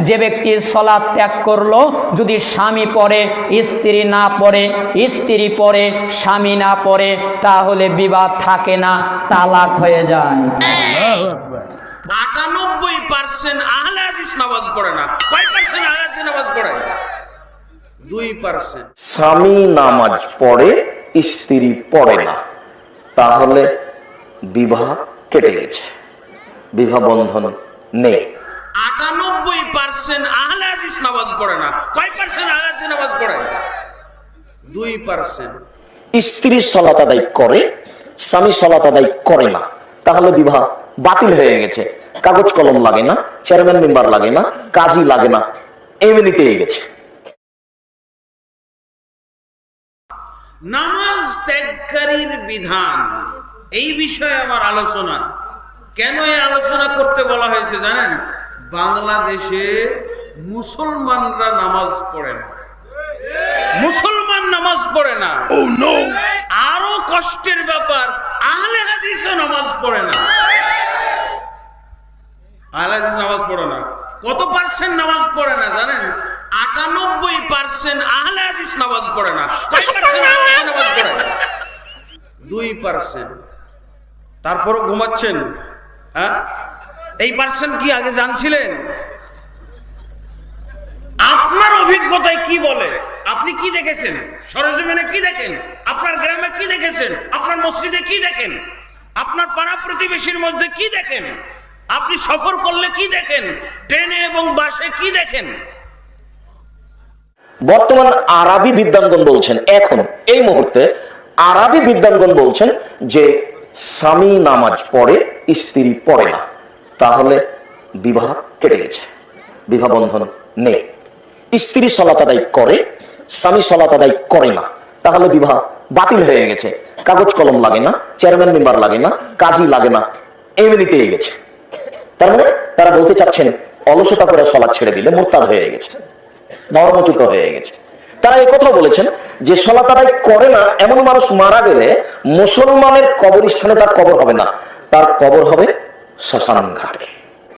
যে ব্যক্তি সলাৎ ত্যাগ করল যদি স্বামী পড়ে স্ত্রী না পড়ে স্ত্রী পড়ে স্বামী না পড়ে তাহলে বিবাদ থাকে না তালাক হয়ে যায়। আটানব্বই পার্সেন্ট আহলে নামাজ পড়ে না। কয় পার্সেন্ট আহলে নামাজ পড়ে? দুই পার্সেন্ট স্বামী নামাজ পড়ে স্ত্রী পড়ে না। তাহলে বিবাহ কেটে গেছে। বিবাহ বন্ধন নেই। পার্সেন্ট আহলে হাদিস নামাজ পড়ে না। কয় পার্সেন্ট আহলে হাদিস নামাজ পড়ে? দুই পার্সেন্ট। স্ত্রী সলাত আদায় করে স্বামী সলাত আদায় করে না। তাহলে বিবাহ বাতিল হয়ে গেছে। কাগজ কলম লাগে না চেয়ারম্যান মেম্বার লাগে না কাজই লাগে না এমনিতেই গেছে। নামাজ ত্যাগকারীর বিধান এই বিষয়ে আমার আলোচনা। কেন এই আলোচনা করতে বলা হয়েছে জানেন? বাংলাদেশে মুসলমানরা নামাজ পড়ে না। মুসলমান নামাজ পড়ে না। আরও কষ্টের ব্যাপার আহলে হাদিসও নামাজ পড়ে না। আহলে হাদিস নামাজ পড়ে না। কত পার্সেন্ট নামাজ পড়ে না জানেন? আটানব্বই পার্সেন্ট আহলে হাদিস নামাজ পড়ে না। নামাজ পড়ে দুই পার্সেন্ট তারপরও ঘুমাচ্ছেন হ্যাঁ? এই পার্সেন্ট কি আগে জানছিলেন? আপনার অভিজ্ঞতায় কি বলে? আপনি কি দেখেছেন? সরজমিনে কি দেখেন? আপনার গ্রামে কি দেখেছেন? আপনার মসজিদে কি দেখেন? আপনার পাড়া প্রতিবেশীর মধ্যে কি দেখেন? আপনি সফর করলে কি দেখেন? ট্রেনে এবং বাসে কি দেখেন? বর্তমান আরবি বিদ্যাঙ্গন বলছেন, এখন, এই মুহূর্তে আরবি বিদ্যাঙ্গন বলছেন যে স্বামী নামাজ পড়ে, স্ত্রী পড়ে না। তাহলে বিবাহ কেটে গেছে। বিবাহ বন্ধন নেই। স্ত্রী সলাত আদায় করে, স্বামী সলাত আদায় করে না। তাহলে বিবাহ বাতিল হয়ে গেছে। কাগজ কলম লাগে না, চেয়ারম্যান মেম্বার লাগে না, কাজই লাগে না, এমনিতেই গেছে। তার মানে তারা বলতে চাচ্ছেন, অলসতা করে সলাদ ছেড়ে দিলে মোরতাদ হয়ে গেছে ধর্মচ্যুত হয়ে গেছে। তারা কথা বলেছেন যে সলাত আদায় করে না এমন মানুষ মারা গেলে মুসলমানের কবরস্থানে তার কবর হবে না। তার কবর হবে শ্মশান ঘাটে